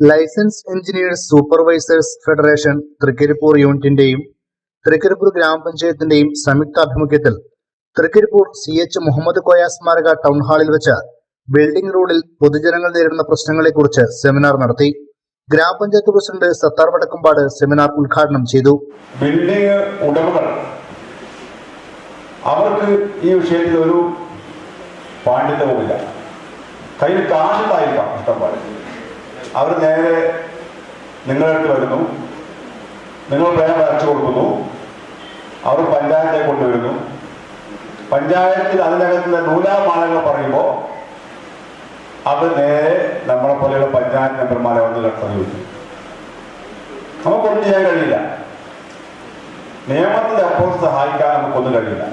License engineers supervisors federation Thrikaripur യൂണിറ്റിന്റെയും Thrikaripur ഗ്രാമപഞ്ചായത്തിന്റെയും സംയുക്താഭിമുഖ്യത്തിൽ Thrikaripur C H Muhammad Koya സ്മാരക ടൗൺ ഹാളിൽ വെച്ച് ബിൽഡിംഗ് റോഡിൽ പൊതുജനങ്ങൾ നേരിടുന്ന പ്രശ്നങ്ങളെക്കുറിച്ച് സെമിനാർ നടത്തി ഗ്രാമപഞ്ചായത്ത് പ്രസിഡന്റ് സത്താർ വടക്കുംപാട് സെമിനാർ ഉദ്ഘാടനം ചെയ്തു. ബിൽഡിംഗ് ഉടമകൾ അവർക്ക് ഈ വിഷയത്തിൽ ഒരു പാണ്ഡിത്യവുമില്ല കയ്യിൽ കാശുണ്ടായിരിക്കാം അവർ നേരെ നിങ്ങളടുത്ത് വരുന്നു. നിങ്ങൾ പേന വരച്ചു കൊടുക്കുന്നു. അവർ പഞ്ചായത്തെ കൊണ്ടുവരുന്നു. പഞ്ചായത്തിൽ അതിനകത്തുള്ള നൂലാമാലകൾ പറയുമ്പോൾ അത് നേരെ നമ്മളെ പോലെയുള്ള പഞ്ചായത്ത് മെമ്പർമാരെ വന്ന് സമീപിക്കും നമുക്കൊന്നും ചെയ്യാൻ കഴിയില്ല. നിയമത്തിന്റെ അപ്പുറത്ത് സഹായിക്കാൻ നമുക്കൊന്നും കഴിയില്ല.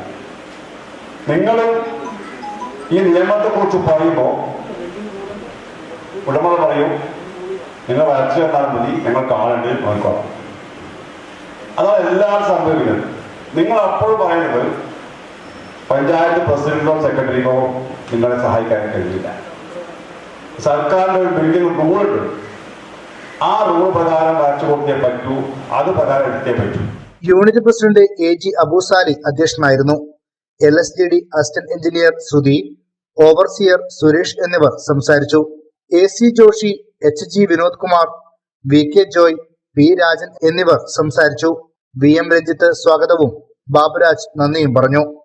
നിങ്ങൾ ഈ നിയമത്തെ കുറിച്ച് പറയുമ്പോൾ ഉടമകൾ പറയും നിങ്ങൾ വരച്ചു തന്നാൽ മതി. ഞങ്ങൾ കാണേണ്ടി നോക്കാം അതാണ് എല്ലാം സംഭവിക്കുന്നത്. നിങ്ങൾ അപ്പോൾ പറയുന്നത് പഞ്ചായത്ത് പ്രസിഡന്റോ സെക്രട്ടറിക്കോ നിങ്ങളെ സഹായിക്കാൻ കഴിയില്ല സർക്കാരിന്റെ ഒരു ബിൽഡിംഗ് റൂളുണ്ട് ആ റൂൾ പ്രകാരം വരച്ചു കൊടുത്തേ പറ്റൂ. അത് പ്രകാരം എടുത്തേ പറ്റൂ. Unit president A G Abusali അധ്യക്ഷനായിരുന്നു. L S G D assistant engineer Sruthi overseer Suresh എന്നിവർ സംസാരിച്ചു. A C Joshi H G Vinod Kumar V K Joy V Rajan എന്നിവർ സംസാരിച്ചു. വി എം രഞ്ജിത്ത് സ്വാഗതവും. ബാബുരാജ് നന്ദിയും പറഞ്ഞു.